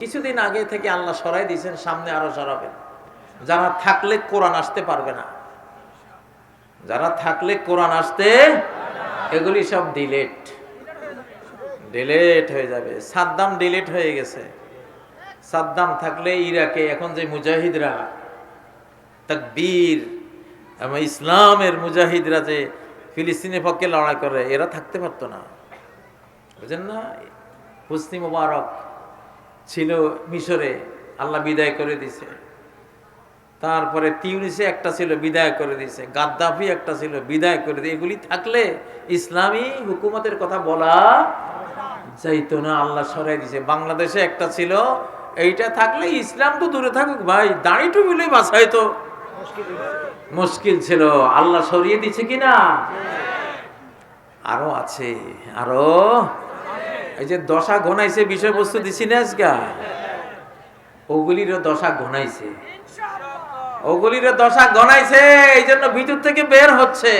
কিছুদিন আগে থেকে আল্লাহ সরাই দিয়েছেন, সামনে আরও সরাবেন যারা থাকলে কোরআন আসতে পারবে না। যারা থাকলে কোরআন আসতে, এগুলি সব ডিলেট ডিলেট হয়ে যাবে। সাদ্দাম ডিলেট হয়ে গেছে। সাদ্দাম থাকলে ইরাকে, এখন যে মুজাহিদরা, তাকবীর, এবং ইসলামের মুজাহিদরা যে ফিলিস্তিনের পক্ষে লড়াই করে, এরা থাকতে পারতো না। বুঝেন না? হুসনি মুবারক। ছিল মিশরে, আল্লাহ বিদায় করে দিছে। তারপরে তিউনিসে একটা ছিল বিদায় করে দিছে, গাদ্দাফি একটা ছিল বিদায় করে দিয়ে এগুলি থাকলে ইসলামী হুকুমতের কথা বলা যাইতো না, আল্লাহ সরাই দিছে। বাংলাদেশে একটা ছিল, এইটা থাকলে ইসলাম তো দূরে থাকুক ভাই দাড়ি টুবিলে বাঁচাইতো। মুশকিল ছিল, আল্লাহ সরিয়ে দিছে কিনা? আরও আছে, আরও এই যে দশা ঘনাইছে বিষয়বস্তু দিছি না আজকা? ওগুলিরও দশা ঘনাইছে। ওগুলিরও দশা ঘনাইছে এই জন্য ভিতর থেকে বের হচ্ছে।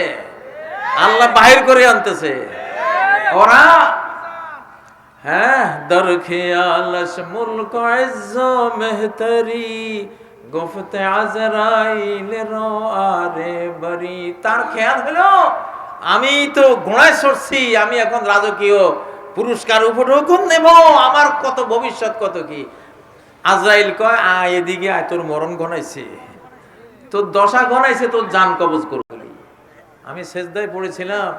আল্লাহ বাহির করে আনতেছে। ওরা হ্যাঁ দর খেয়ালস মুলক ইজ্জ মেহতরি গুফতে আজরাইল রো আরে বরি। তার খেয়াল হলো আমি তো ঘোড়ায় সরছি আমি এখন রাজকীয় পুরস্কার উপঢৌকন নেব, আমার কত ভবিষ্যৎ কত কি? আজরাইল কয়, আ, এদিকে আয়, তোর মরণ ঘনাইছে। তোর দশা ঘনাইছে, তোর জান কবজ করবি আমি সেজদায় পড়েছিলাম,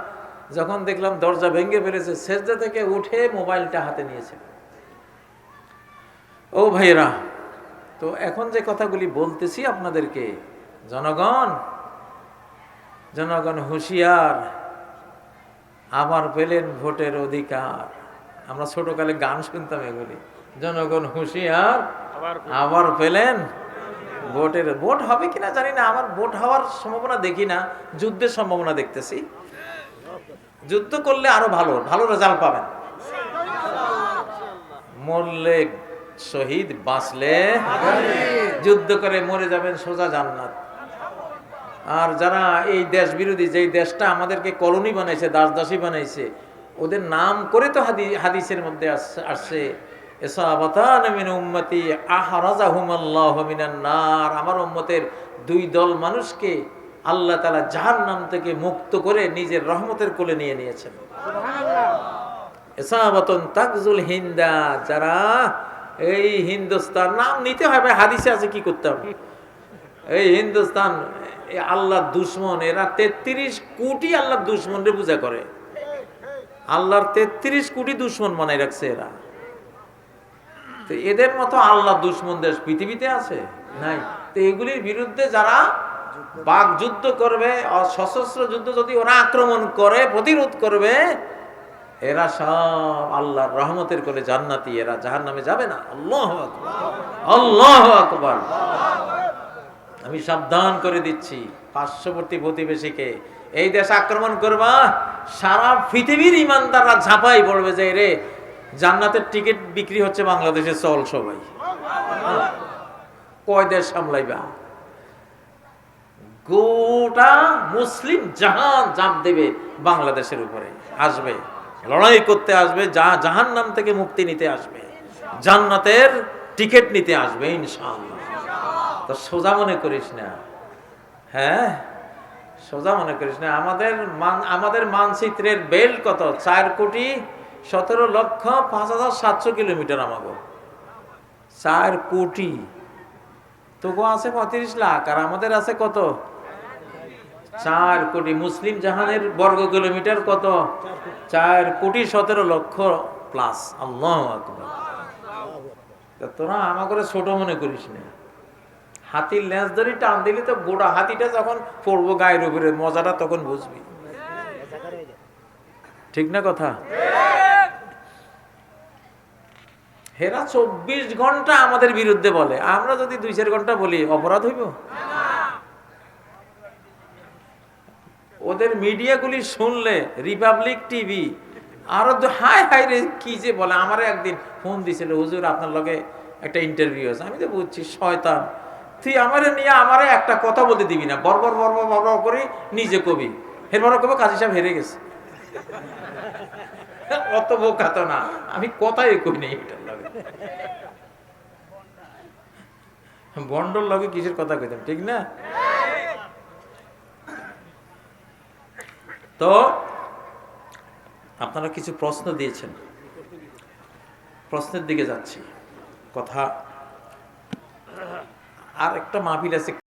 যখন দেখলাম দরজা ভেঙে ফেলেছে, সেজদা থেকে উঠে মোবাইলটা হাতে নিয়েছে। ও ভাইরা তো এখন যে কথাগুলি বলতেছি আপনাদেরকে, জনগণ জনগণ হুঁশিয়ার আবার পেলেন ভোটের অধিকার। আমরা ছোটকালে গান শুনতাম এগুলি। জনগণ হুঁশিয়ার আবার পেলেন ভোটের। ভোট হবে কিনা জানি না আমার ভোট হওয়ার সম্ভাবনা দেখি না যুদ্ধের সম্ভাবনা দেখতেছি। যুদ্ধ করলে আরও ভালো ভালো রেজাল্ট পাবেন। মরলে শহীদ বাঁচলে যুদ্ধ করে মরে যাবেন সোজা জান্নাত। আর যারা এই দেশ বিরোধী, যেই দেশটা আমাদেরকে কলোনি বানাইছে দাস দাসী বানাইছে, ওদের নাম করে তো হাদি, হাদিসের মধ্যে আস- আসছে উম্মতি নার। আমার উম্মতের দুই দল মানুষকে আল্লাহ তাআলা জাহান্নাম থেকে মুক্ত করে নিজের রহমতের কোলে নিয়ে নিয়েছেন। এসাবাতন তাকজুল হিন্দা, যারা এই হিন্দুস্তান, নাম নিতে হবে হাদিসে আছে কি করতে হবে? এই হিন্দুস্তান আল্লাহর দুশ্মন, এরা তেত্রিশ কোটি আল্লাহর দুশ্মনরে পূজা করে। আল্লাহর তেত্রিশ কোটি দুশ্মন বানাই রাখছে এরা। এদের মতো আল্লাহ দুশ্মন দেশ পৃথিবীতে আছে? নাই। তো এগুলির বিরুদ্ধে যারা বাক যুদ্ধ করবে, সশস্ত্র যুদ্ধ যদি ওরা আক্রমণ করে, প্রতিরোধ করবে, এরা সব আল্লাহর রহমতের করে জান্নাতি, এরা জাহান নামে যাবে না। আল্লাহ আল্লাহ আকবর। আমি সাবধান করে দিচ্ছি পার্শ্ববর্তী প্রতিবেশীকে। এই দেশ আক্রমণ করবা, সারা পৃথিবীর ইমানদাররা ঝাঁপাই পড়বে যে রে জান্নাতের টিকিট বিক্রি হচ্ছে বাংলাদেশে, চল সবাই। কয় দেশ সামলাইবা? গোটা মুসলিম জাহান জাপ দেবে বাংলাদেশের উপরে। আসবে, লড়াই করতে আসবে, যা জাহান নাম থেকে মুক্তি নিতে আসবে। জান্নাতের টিকিট নিতে আসবে, ইনশাআল্লাহ। তো সোজা মনে করিস না। হ্যাঁ? সোজা মনে করিস না। আমাদের মান- আমাদের মানচিত্রের বেল্ট কত? চার কোটি সতেরো লক্ষ পাঁচ হাজার সাতশো কিলোমিটার আমাকে চার কোটি। তোকে আছে পঁয়ত্রিশ লাখ, আর আমাদের আছে কত? চার কোটি। মুসলিম জাহানের বর্গ কিলোমিটার কত? চার কোটি সতেরো লক্ষ প্লাস। আল্লাহ তোরা আমাকে ছোট মনে করিস না। হাতির লেজ ধরে টান দিলে তো গোটা হাতিটা যখন পড়ব গায়ের উপরে, মজাটা তখন বুঝবি। ঠিক না কথা? হেরা চব্বিশ ঘণ্টা আমাদের বিরুদ্ধে বলে। আমরা যদি দুই চার ঘণ্টা বলি, অপরাধ হইব? ওদের মিডিয়াগুলি শুনলে, রিপাবলিক টিভি, আরও হাই হাই রে, কি যে বলে। আমারও একদিন ফোন দিছিল, হুজুর, আপনার লগে একটা ইন্টারভিউ আছে। আমি তো বুঝছি, শয়তান। তুই আমারে নিয়ে আমারে একটা কথা বলতে দিবি না। বর্বর বর্বর বর্বর করে নিজে কবি। এরপর কবে কাজী সাহেব হেরে গেছে। অত বোকা তো না। আমি কথাই কই নেই এটার লগে। বন্ডর লগে কিসের কথা কইতাম, ঠিক না? তো আপনারা কিছু প্রশ্ন দিয়েছেন। প্রশ্নের দিকে যাচ্ছি। কথা আর একটা মাহফিল আছে